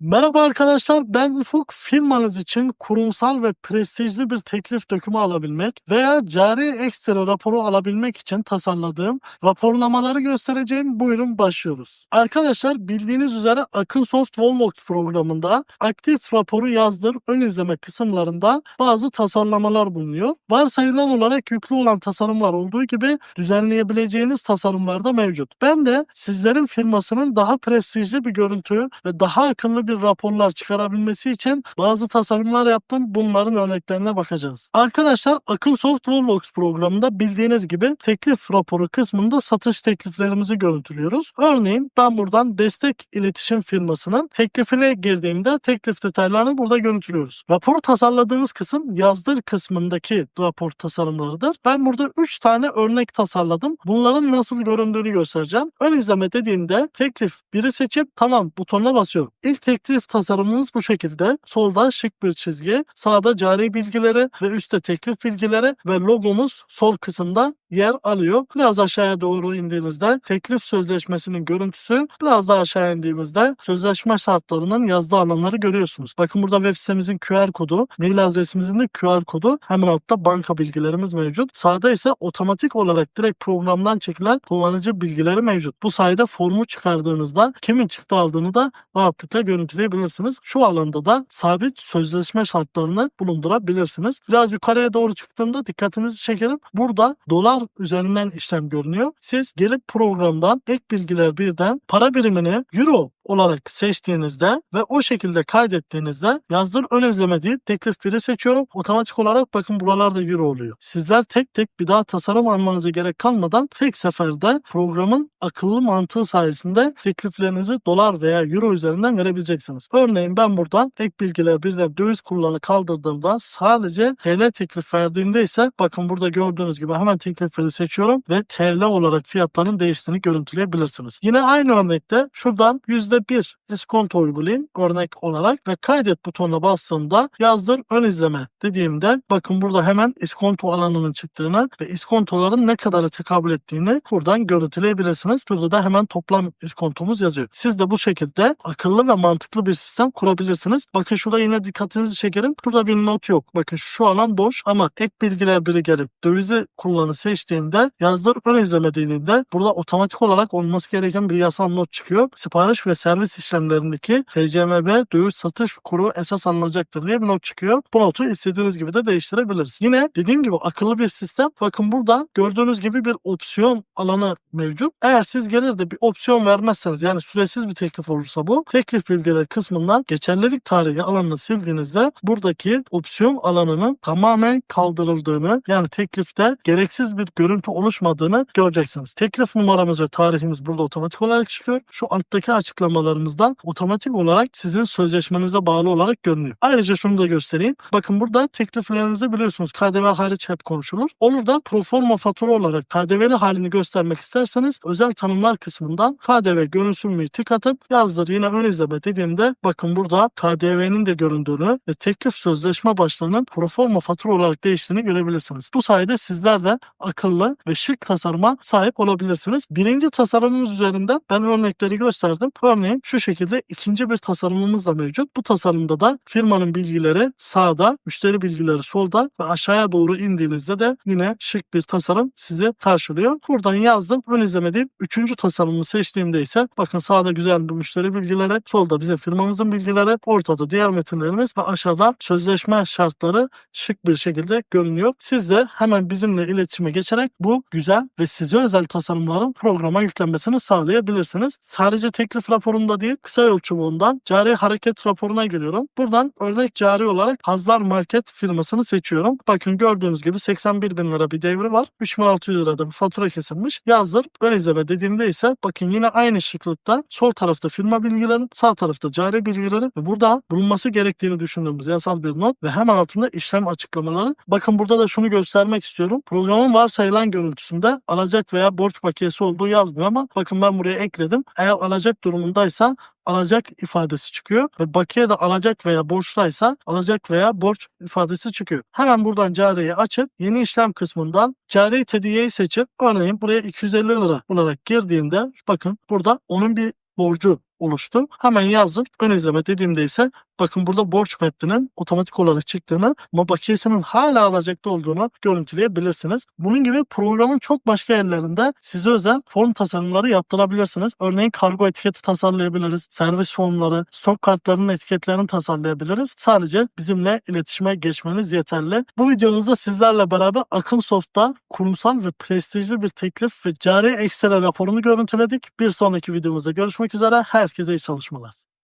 Merhaba arkadaşlar, ben Ufuk. Firmanız için kurumsal ve prestijli bir teklif dökümü alabilmek veya cari ekstra raporu alabilmek için tasarladığım raporlamaları göstereceğim. Buyurun başlıyoruz. Arkadaşlar bildiğiniz üzere Akınsoft Wallbox programında aktif raporu yazdır ön izleme kısımlarında bazı tasarlamalar bulunuyor. Varsayılan olarak yüklü olan tasarımlar olduğu gibi düzenleyebileceğiniz tasarımlar da mevcut. Ben de sizlerin firmasının daha prestijli bir görüntü ve daha akıllı bir raporlar çıkarabilmesi için bazı tasarımlar yaptım. Bunların örneklerine bakacağız. Arkadaşlar Akınsoft Wallbox programında bildiğiniz gibi teklif raporu kısmında satış tekliflerimizi görüntülüyoruz. Örneğin ben buradan destek iletişim firmasının teklifine girdiğimde teklif detaylarını burada görüntülüyoruz. Raporu tasarladığımız kısım yazdır kısmındaki rapor tasarımlarıdır. Ben burada 3 tane örnek tasarladım. Bunların nasıl göründüğünü göstereceğim. Ön izleme dediğimde teklif biri seçip tamam butonuna basıyorum. İlk teklif tasarımımız bu şekilde. Solda şık bir çizgi, sağda cari bilgileri ve üstte teklif bilgileri ve logomuz sol kısımda yer alıyor. Biraz aşağıya doğru indiğimizde teklif sözleşmesinin görüntüsü, biraz daha aşağı indiğimizde sözleşme şartlarının yazdığı alanları görüyorsunuz. Bakın burada web sitemizin QR kodu, mail adresimizin de QR kodu, hemen altta banka bilgilerimiz mevcut. Sağda ise otomatik olarak direkt programdan çekilen kullanıcı bilgileri mevcut. Bu sayede formu çıkardığınızda kimin çıktı aldığını da rahatlıkla görüntüleyebilirsiniz. Şu alanda da sabit sözleşme şartlarını bulundurabilirsiniz. Biraz yukarıya doğru çıktığımda dikkatinizi çekerim. Burada dolar üzerinden işlem görünüyor. Siz gelip programdan ek bilgiler birden para birimini euro olarak seçtiğinizde ve o şekilde kaydettiğinizde yazdır ön izleme deyip teklif biri seçiyorum. Otomatik olarak bakın buralarda euro oluyor. Sizler tek tek bir daha tasarım almanıza gerek kalmadan tek seferde programın akıllı mantığı sayesinde tekliflerinizi dolar veya euro üzerinden verebileceksiniz. Örneğin ben buradan ek bilgiler birden döviz kullanı kaldırdığımda sadece TL teklif verdiğimde ise bakın burada gördüğünüz gibi hemen teklifleri seçiyorum ve TL olarak fiyatların değiştiğini görüntüleyebilirsiniz. Yine aynı örnekte şuradan %1 iskonto uygulayayım örnek olarak ve kaydet butonuna bastığımda yazdır ön izleme dediğimde bakın burada hemen iskonto alanının çıktığını ve iskontoların ne kadara tekabül ettiğini buradan görüntüleyebilirsiniz. Burada da hemen toplam iskontomuz yazıyor. Siz de bu şekilde akıllı ve mantıklı bir sistem kurabilirsiniz. Bakın şurada yine dikkatinizi çekerim. Burada bir not yok. Bakın şu alan boş ama ek bilgiler biri gelip dövizi kullanı seçtiğimde yazdır ön izleme dediğimde burada otomatik olarak olması gereken bir yasal not çıkıyor. Sipariş ve servis işlemlerindeki TCMB döviz satış kuru esas alınacaktır diye bir not çıkıyor. Bu notu istediğiniz gibi de değiştirebiliriz. Yine dediğim gibi akıllı bir sistem. Bakın burada gördüğünüz gibi bir opsiyon alanı mevcut. Eğer siz gelir de bir opsiyon vermezseniz yani süresiz bir teklif olursa bu teklif bilgileri kısmından geçerlilik tarihi alanını sildiğinizde buradaki opsiyon alanının tamamen kaldırıldığını yani teklifte gereksiz bir görüntü oluşmadığını göreceksiniz. Teklif numaramız ve tarihimiz burada otomatik olarak çıkıyor. Şu alttaki açıklamalarımızdan otomatik olarak sizin sözleşmenize bağlı olarak görünüyor. Ayrıca şunu da göstereyim. Bakın burada tekliflerinizi biliyorsunuz KDV hariç hep konuşulur. Olur da proforma fatura olarak KDV'li halini göstermek isterseniz özel tanımlar kısmından KDV görünsünmüyü tık atıp yazdır yine ön izleme dediğimde bakın burada KDV'nin de göründüğünü ve teklif sözleşme başlığının proforma fatura olarak değiştiğini görebilirsiniz. Bu sayede sizler de akıllı ve şık tasarıma sahip olabilirsiniz. Birinci tasarımımız üzerinde ben örnekleri gösterdim. Örneğin şu şekilde ikinci bir tasarımımız da mevcut. Bu tasarımda da firmanın bilgileri sağda, müşteri bilgileri solda ve aşağıya doğru indiğinizde de yine şık bir tasarım sizi karşılıyor. Buradan yazdım. Ön izleme deyip üçüncü tasarımı seçtiğimde ise bakın sağda güzel bir müşteri bilgileri, solda bizim firmamızın bilgileri, ortada diğer metinlerimiz ve aşağıda sözleşme şartları şık bir şekilde görünüyor. Siz de hemen bizimle iletişime geçerek bu güzel ve size özel tasarımların programa yüklenmesini sağlayabilirsiniz. Sadece teklif raporunda değil, kısa yol çubuğundan cari hareket raporuna giriyorum. Buradan örnek cari olarak Hazlar Market firmasını seçiyorum. Bakın gördüğünüz gibi 81 bin lira bir devri var. 3600 lirada bir fatura kesilmiş. Yazdır. Ön izleme dediğimde ise bakın yine aynı şıklıkta sol tarafta firma bilgileri, sağ tarafta cari bilgileri ve burada bulunması gerektiğini düşündüğümüz yasal bir not ve hemen altında işlem açıklamaları. Bakın burada da şunu göstermek istiyorum. Programın varsayılan görüntüsünde alacak veya borç bakiyesi olduğu yazmıyor ama bakın ben buraya ekledim. Eğer alacak durumundaysa alacak ifadesi çıkıyor ve bakiye de alacak veya borçlaysa alacak veya borç ifadesi çıkıyor. Hemen buradan cariyi açıp yeni işlem kısmından cari tediyeyi seçip örneğin buraya 250 lira olarak girdiğimde bakın burada onun bir borcu oluştu. Hemen yazdım. Ön izleme dediğimde ise bakın burada borç metninin otomatik olarak çıktığını ama bakiyesinin hala alacakta olduğunu görüntüleyebilirsiniz. Bunun gibi programın çok başka yerlerinde size özel form tasarımları yaptırabilirsiniz. Örneğin kargo etiketi tasarlayabiliriz. Servis formları, stok kartlarının etiketlerini tasarlayabiliriz. Sadece bizimle iletişime geçmeniz yeterli. Bu videomuzda sizlerle beraber Akınsoft'ta kurumsal ve prestijli bir teklif ve cari ekstra raporunu görüntüledik. Bir sonraki videomuzda görüşmek üzere. Herkese iyi çalışmalar.